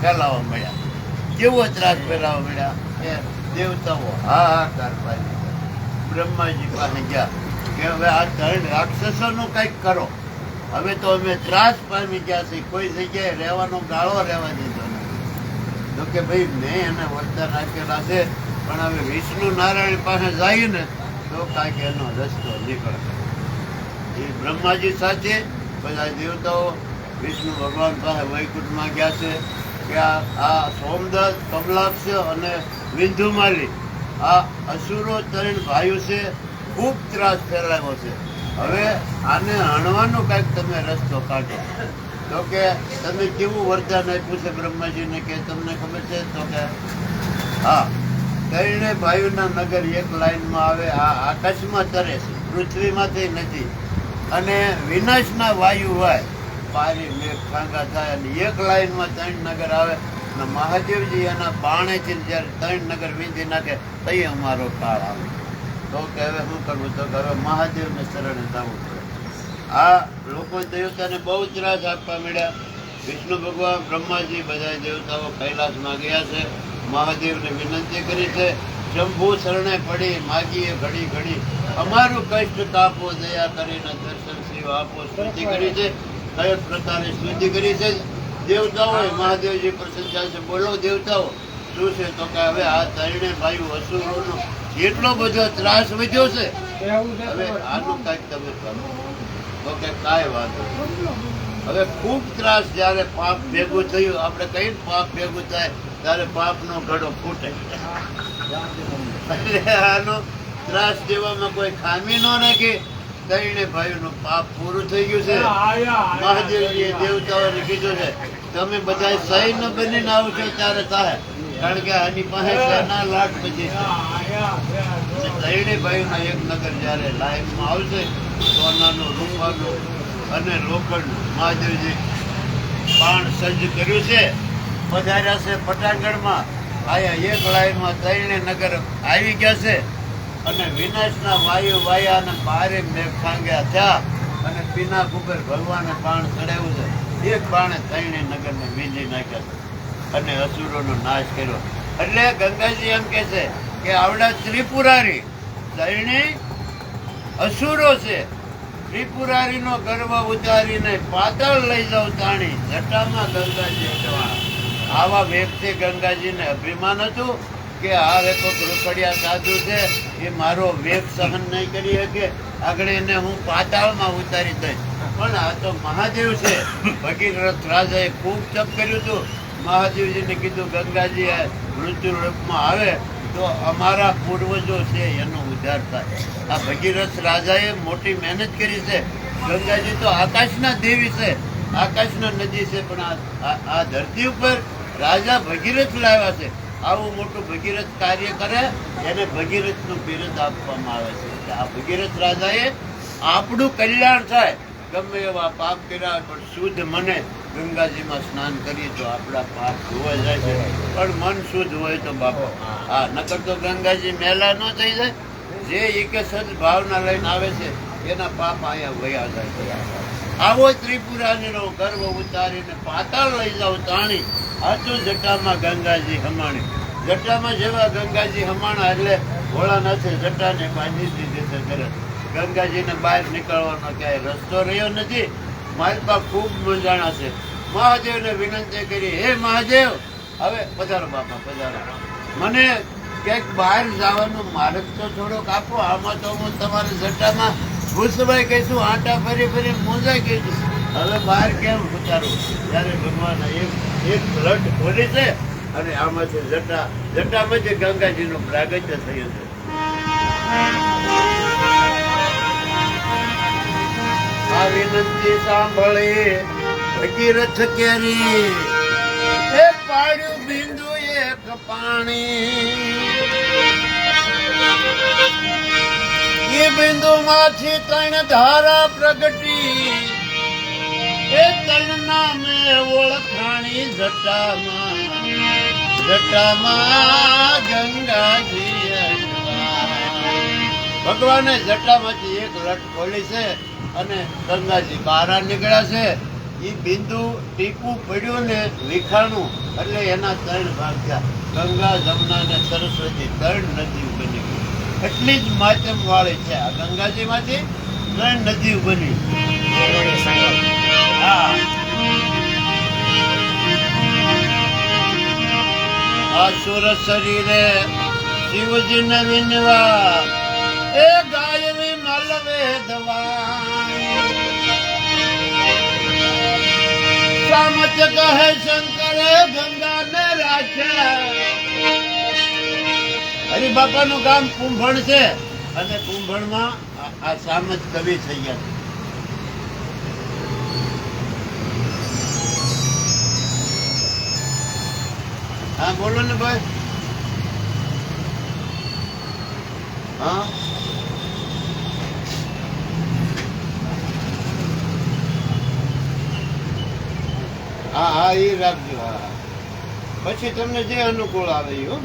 ફેલાવા મળ્યા. કેવો ત્રાસ ફેલાવા મળ્યા? કે દેવતાઓ હાહાકાર પાડી બ્રહ્માજી પાસે ગયા કે હવે આ ત્રણ રાક્ષસોનું કંઈક કરો. હવે તો અમે ત્રાસ પામી ગયા છીએ. કોઈ જગ્યાએ રહેવાનો ગાળો રહેવા દીધો નથી. તો કે ભાઈ, મેં એને વરદાન આપેલા છે, પણ હવે વિષ્ણુ નારાયણ પાસે જાય ને તો કાંઈક એનો રસ્તો નીકળશે. એ બ્રહ્માજી સાથે બધા દેવતાઓ વિષ્ણુ ભગવાન પાસે વૈકુંઠમાં ગયા છે. કે આ સોમદત્ત કમલાક્ષ અને વિંધુમાલી, આ અસુરો ત્રણ ભાઈઓ છે, ખૂબ ત્રાસ ફેલાયો છે. હવે આને હણવાનો કાંઈક તમે રસ્તો કાઢો. તો કે તમે કેવું વરદાન આપ્યું છે બ્રહ્માજીને કે તમને ખબર છે? તો કે, હા તરીને ભાઈઓના નગર એક લાઈનમાં આવે, આ આકાશમાં તરે છે, પૃથ્વીમાંથી નથી. અને વિનાશના વાયુ હોય પારી મેઘ ખાંગા થાય અને એક લાઈનમાં ત્રણ નગર આવે અને મહાદેવજી એના બાણેથી જ્યારે ત્રણ નગર વીંધી નાખે તઈ અમારો કાળ આવે. તો કે હવે શું કરવું? તો હવે મહાદેવને શરણે જવું પડે. આ લોકો દેવતાને બહુ જ રાસ આપવા મળ્યા. વિષ્ણુ ભગવાન, બ્રહ્માજી બધા દેવતાઓ કૈલાસમાં ગયા છે. મહાદેવને વિનંતી કરી છે, શંભુ શરણે પડી, માગીએ ઘડી ઘડી. અમારું કષ્ટ કાપો, દયા કરીને દર્શન શિવ આપો. સ્તુતિ કરી છે. કયો પ્રકારે સ્તુતિ કરી છે? દેવતાઓ મહાદેવજી પ્રશંસા છે. બોલો દેવતાઓ શું છે? તો કે હવે આ ત્રણે ભાઈ અસુરોનો એટલો બધો ત્રાસ વધ્યો છે. હવે આનું કાંઈક તમે કરો. તો કે કાંઈ વાંધો હવે ખૂબ ત્રાસ જ્યારે પાપ ભેગું થયું આપણે કઈ પાપ ભેગું થાય? ત્યારે પાપનો ઘડો ફૂટે એટલે આનો ત્રાસ દેવામાં કોઈ ખામી ન રાખી. ત્રણે ભાઈઓનું પાપ પૂરું થઈ ગયું છે. મહાદેવજીએ દેવતાઓને કીધું છે તમે બધા સૈન્ય બનીને આવશો ત્યારે થાય કારણ કે આની પાસે સેના લાખ બચી છે. ત્રણે ભાઈઓના એક નગર જ્યારે લાઈનમાં આવશે સોનાનું રૂપાનું અને રોકડનું મહાદેવજી બાણ સજ્જ કર્યું છે. પધાર્યા છે પટાંગણમાં આયા એક લાઈનમાં ત્રણે નગર આવી ગયા છે. અને વિનાશના વાયુ વાયા અને બારે મેઘ ખાંગ્યા થયા અને પીના કુબર ભગવાને બાણ ચડાવ્યું છે. એક બાણે ત્રણે નગરને વીંધી નાખ્યા અને અસુરોનો નાશ કર્યો. એટલે ગંગાજી એમ કહે છે કે આવડા ત્રિપુરારી ત્રણે અસુરો છે. ત્રિપુરારીનો ગર્વ ઉતારીને પાતળ લઈ જાવ તાણી. જટામાં ગંગાજી અટવાણા આવા વ્યક્તિ ગંગાજીને અભિમાન હતું. કે આ એક રૂપડિયા સાધુ છે, એ મારો વેગ સહન નહીં કરી શકે. આગળ એને હું પાતાળમાં ઉતારી દઈશ. પણ આ તો મહાદેવ છે. ભગીરથ રાજાએ ખૂબ તપ કર્યું હતું. મહાદેવજીને કીધું, ગંગાજી મૃત્યુ રૂપમાં આવે તો અમારા પૂર્વજો છે એનો ઉદ્ધાર થાય. આ ભગીરથ રાજાએ મોટી મહેનત કરી છે. ગંગાજી તો આકાશના દેવી છે. આકાશના નદી છે, પણ આ- આ ધરતી ઉપર રાજા ભગીરથ લાવ્યા છે. આવું મોટું ભગીરથ કાર્ય કરે, એને ભગીરથનું બિરદ આપવામાં આવે છે. આ ભગીરથ રાજાએ આપણું કલ્યાણ થાય. ગમે એવા પાપ કર્યા પણ શુદ્ધ મને ગંગાજીમાં સ્નાન કરીએ તો આપણા પાપ ધોવાઈ જાય છે. પણ મન શુદ્ધ હોય તો બાપો હા, નકર તો ગંગાજી મેલા ન થઈ જાય. જે એક જ ભાવના લઈને આવે છે, એના પાપ અહીંયા વયા જાય છે. આવો ત્રિપુરાનીનો ગર્વ ઉતારીને પાતાળ લઈ જાવ તાણી. હાચું જટામાં ગંગાજી હમાણી. જટામાં જેવા ગંગાજી હમાણા એટલે ભોળાનાથે જટાને બાંધી દીધી છે કરે ગંગાજીને બહાર નીકળવાનો ક્યાંય રસ્તો રહ્યો નથી. માલપા ખૂબ મજાણા છે. મહાદેવને વિનંતી કરી, હે મહાદેવ! હવે પધારો બાપા, પધારો. મને ક્યાંક બહાર જવાનો માર્ગ તો થોડોક આપો. આમાં તો હું તમારા જટામાં ઘૂસવાઈ કહીશું, આંટા ફરી ફરી મોજા કહીશું હવે બહાર કેમ ઉતારો? ત્યારે ભગવાન એક એક લટ ખોલી છે અને આમાંથી જટા, જટામાંથી ગંગાજીનું પ્રાગત્ય થયું છે. આ વિનંતી સાંભળે, ભગીરથ કેરી એ પાડ્યું બિંદુ એક પાણી. બિંદુ માંથી ત્રણ ધારા પ્રગટી. એ ત્રણ નામે ઓળખાણી જટામાં. જટામાં ગંગાજી ભગવાને જટામાંથી એક લટ ખોલી છે અને ગંગાજી બહાર નીકળ્યા છે. એ બિંદુ ટીપું પડ્યું ને વિખાણું, એટલે એના ત્રણ ભાગ થયા. ગંગા, જમુના ને સરસ્વતી, ત્રણ નદીઓ બની ગઈ. એટલી જ માધ્યમ વાળી છે. આ ગંગાજીમાંથી નદી બની. હા. શરીરે શિવજી ને વિનવા, એ ગાય વિમલ વેદવાણી સામચ કહે શંકરે ગંગા હરિબાપા નું ગામ કુંભણ છે અને કુંભણમાં આ- સામજ કવિ થઈ ગયા હા, બોલો ને ભાઈ. હા? હા હા એ રાખજો, હા પછી તમને જે અનુકૂળ આવે એ